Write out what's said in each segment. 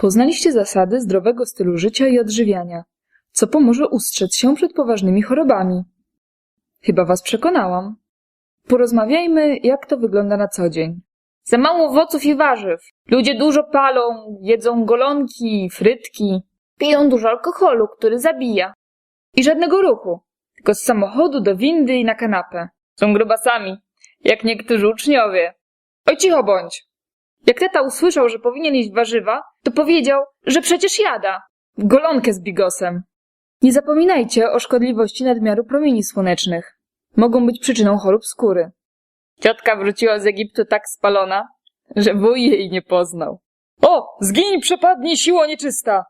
Poznaliście zasady zdrowego stylu życia i odżywiania, co pomoże ustrzec się przed poważnymi chorobami. Chyba was przekonałam. Porozmawiajmy, jak to wygląda na co dzień. Za mało owoców i warzyw. Ludzie dużo palą, jedzą golonki, frytki, piją dużo alkoholu, który zabija. I żadnego ruchu, tylko z samochodu do windy i na kanapę. Są grubasami, jak niektórzy uczniowie. Oj, cicho bądź. Jak tata usłyszał, że powinien jeść warzywa, to powiedział, że przecież jada. Golonkę z bigosem. Nie zapominajcie o szkodliwości nadmiaru promieni słonecznych. Mogą być przyczyną chorób skóry. Ciotka wróciła z Egiptu tak spalona, że wuj jej nie poznał. O, zgiń, przepadnij, siło nieczysta!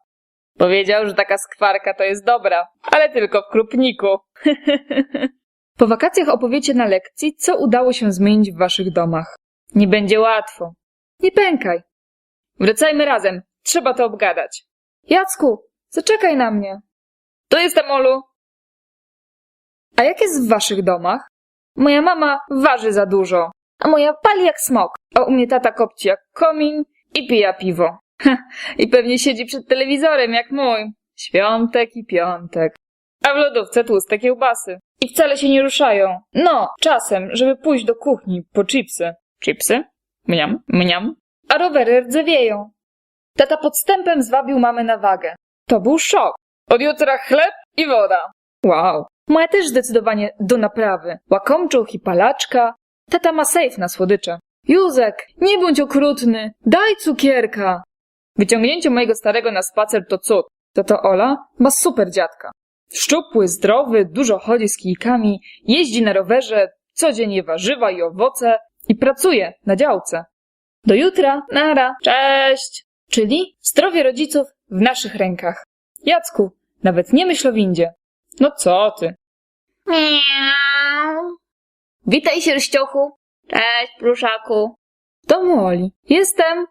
Powiedział, że taka skwarka to jest dobra, ale tylko w krupniku. po wakacjach opowiecie na lekcji, co udało się zmienić w waszych domach. Nie będzie łatwo. Nie pękaj. Wracajmy razem. Trzeba to obgadać. Jacku, zaczekaj na mnie. To jestem Olu. A jak jest w waszych domach? Moja mama waży za dużo, a moja pali jak smok, a u mnie tata kopci jak komin i pija piwo. I pewnie siedzi przed telewizorem jak mój. Świątek i piątek. A w lodówce tłuste kiełbasy. I wcale się nie ruszają. No, czasem, żeby pójść do kuchni po chipsy. Chipsy? Mniam, mniam. A rowery rdzewieją. Tata podstępem zwabił mamę na wagę. To był szok. Od jutra chleb i woda. Wow. Moja też zdecydowanie do naprawy. Łakomczuch i palaczka. Tata ma sejf na słodycze. Józek, nie bądź okrutny. Daj cukierka. Wyciągnięcie mojego starego na spacer to cud. Tato Ola ma super dziadka. Szczupły, zdrowy, dużo chodzi z kijkami, jeździ na rowerze, codziennie warzywa i owoce i pracuje na działce. Do jutra, nara, cześć! Czyli zdrowie rodziców w naszych rękach. Jacku, nawet nie myśl o windzie. No co ty? Miau. Witaj, sierściochu. Cześć, pluszaku. W domu Oli. Jestem.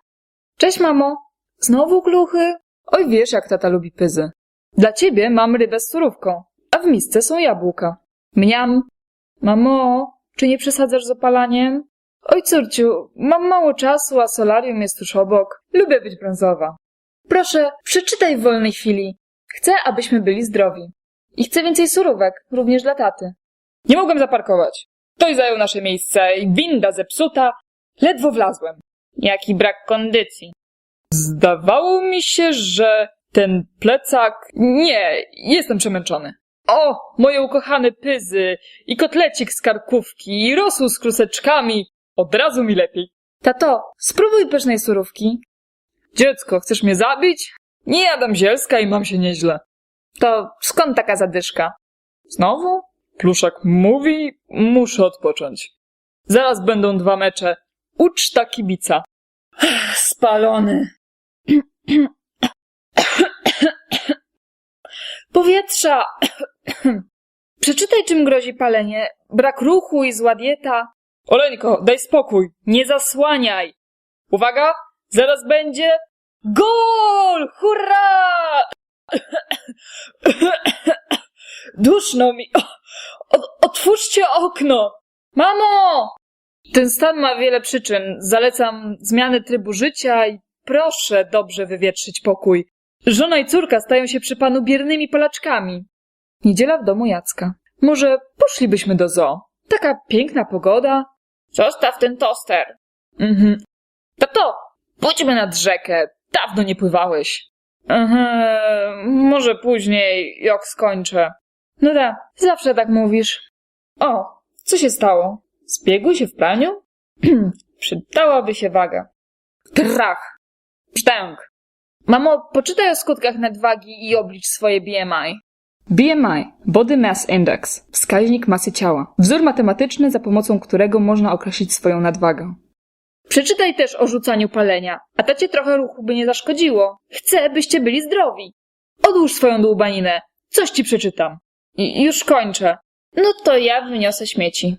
Cześć, mamo. Znowu kluchy? Oj, wiesz, jak tata lubi pyzy. Dla ciebie mam rybę z surówką, a w misce są jabłka. Mniam. Mamo, czy nie przesadzasz z opalaniem? Oj, córciu, mam mało czasu, a solarium jest tuż obok. Lubię być brązowa. Proszę, przeczytaj w wolnej chwili. Chcę, abyśmy byli zdrowi. I chcę więcej surówek, również dla taty. Nie mogłem zaparkować. Ktoś zajął nasze miejsce i winda zepsuta. Ledwo wlazłem. Jaki brak kondycji. Zdawało mi się, że ten plecak... Nie, jestem przemęczony. O, moje ukochane pyzy i kotlecik z karkówki i rosół z kruseczkami. Od razu mi lepiej. Tato, spróbuj pysznej surówki. Dziecko, chcesz mnie zabić? Nie jadam zielska i mam się nieźle. To skąd taka zadyszka? Znowu? Pluszak mówi, muszę odpocząć. Zaraz będą dwa mecze. Uczta kibica. Spalony. Powietrza! Przeczytaj, czym grozi palenie. Brak ruchu i zła dieta. Oleńko, daj spokój. Nie zasłaniaj. Uwaga, zaraz będzie gol! Hurra! Duszno mi. Otwórzcie okno! Mamo! Ten stan ma wiele przyczyn. Zalecam zmianę trybu życia i proszę dobrze wywietrzyć pokój. Żona i córka stają się przy panu biernymi palaczkami. Niedziela w domu Jacka. Może poszlibyśmy do zoo? Taka piękna pogoda. Zostaw ten toster. Mhm. Tato, pójdźmy nad rzekę. Dawno nie pływałeś. Mhm, może później, jak skończę. No da, zawsze tak mówisz. O, co się stało? Zbiegły się w praniu? Przydałaby się waga. Trach! Psztęk! Mamo, poczytaj o skutkach nadwagi i oblicz swoje BMI. BMI, Body Mass Index, wskaźnik masy ciała. Wzór matematyczny, za pomocą którego można określić swoją nadwagę. Przeczytaj też o rzucaniu palenia, a tacie trochę ruchu by nie zaszkodziło. Chcę, byście byli zdrowi. Odłóż swoją dłubaninę. Coś ci przeczytam. I już kończę. No to ja wyniosę śmieci.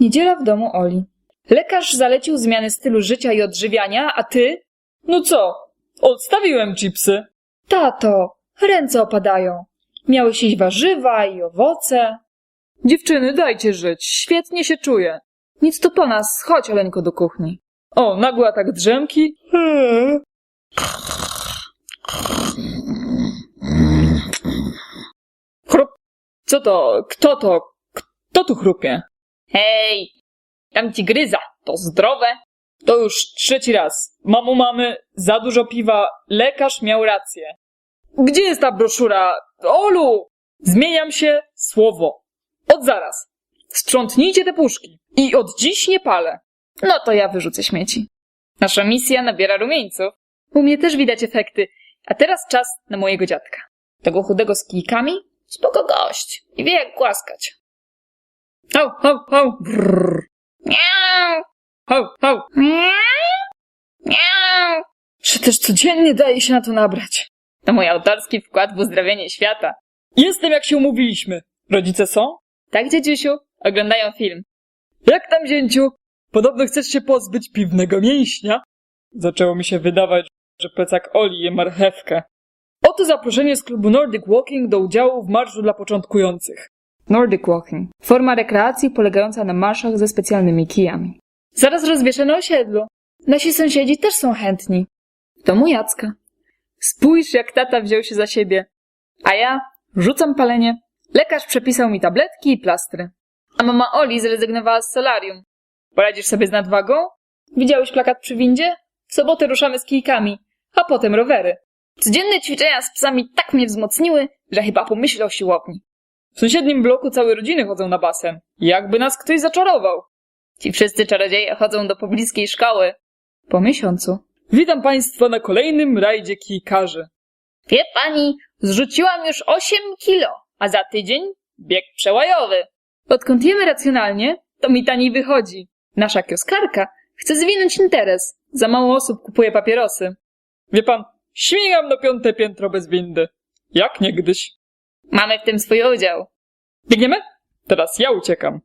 Niedziela w domu Oli. Lekarz zalecił zmiany stylu życia i odżywiania, a ty? No co? Odstawiłem chipsy. Tato, ręce opadają. Miałeś jeść warzywa i owoce. Dziewczyny, dajcie żyć. Świetnie się czuję. Nic tu po nas. Chodź, Oleńko, do kuchni. O, nagły atak drzemki. Chrup. Co to? Kto to? Kto tu chrupie? Hej, tam ci gryza. To zdrowe. To już trzeci raz. Mamo, mamy za dużo piwa. Lekarz miał rację. Gdzie jest ta broszura? Olu! Zmieniam się słowo. Od zaraz. Sprzątnijcie te puszki. I od dziś nie palę. No to ja wyrzucę śmieci. Nasza misja nabiera rumieńców. U mnie też widać efekty. A teraz czas na mojego dziadka. Tego chudego z kijkami? Spoko gość. I wie jak głaskać. Hał, hał, hał. Brrr. Miau, Hał, hał. miau, miau. Że też codziennie daje się na to nabrać. To mój autorski wkład w uzdrawianie świata. Jestem jak się umówiliśmy. Rodzice są? Tak, dziedziusiu? Oglądają film. Jak tam, zięciu? Podobno chcesz się pozbyć piwnego mięśnia? Zaczęło mi się wydawać, że plecak Oli je marchewkę. Oto zaproszenie z klubu Nordic Walking do udziału w marszu dla początkujących. Nordic Walking. Forma rekreacji polegająca na marszach ze specjalnymi kijami. Zaraz rozwieszę na osiedlu. Nasi sąsiedzi też są chętni. W domu Jacka. Spójrz, jak tata wziął się za siebie. A ja rzucam palenie. Lekarz przepisał mi tabletki i plastry. A mama Oli zrezygnowała z solarium. Poradzisz sobie z nadwagą? Widziałeś plakat przy windzie? W sobotę ruszamy z kijkami, a potem rowery. Codzienne ćwiczenia z psami tak mnie wzmocniły, że chyba pomyślę o siłowni. W sąsiednim bloku całe rodziny chodzą na basen. Jakby nas ktoś zaczarował. Ci wszyscy czarodzieje chodzą do pobliskiej szkoły. Po miesiącu. Witam Państwa na kolejnym rajdzie kijkarzy. Wie pani, zrzuciłam już 8 kilo, a za tydzień bieg przełajowy. Odkąd jemy racjonalnie, to mi taniej wychodzi. Nasza kioskarka chce zwinąć interes. Za mało osób kupuje papierosy. Wie pan, śmigam na piąte piętro bez windy. Jak niegdyś. Mamy w tym swój udział. Biegniemy? Teraz ja uciekam.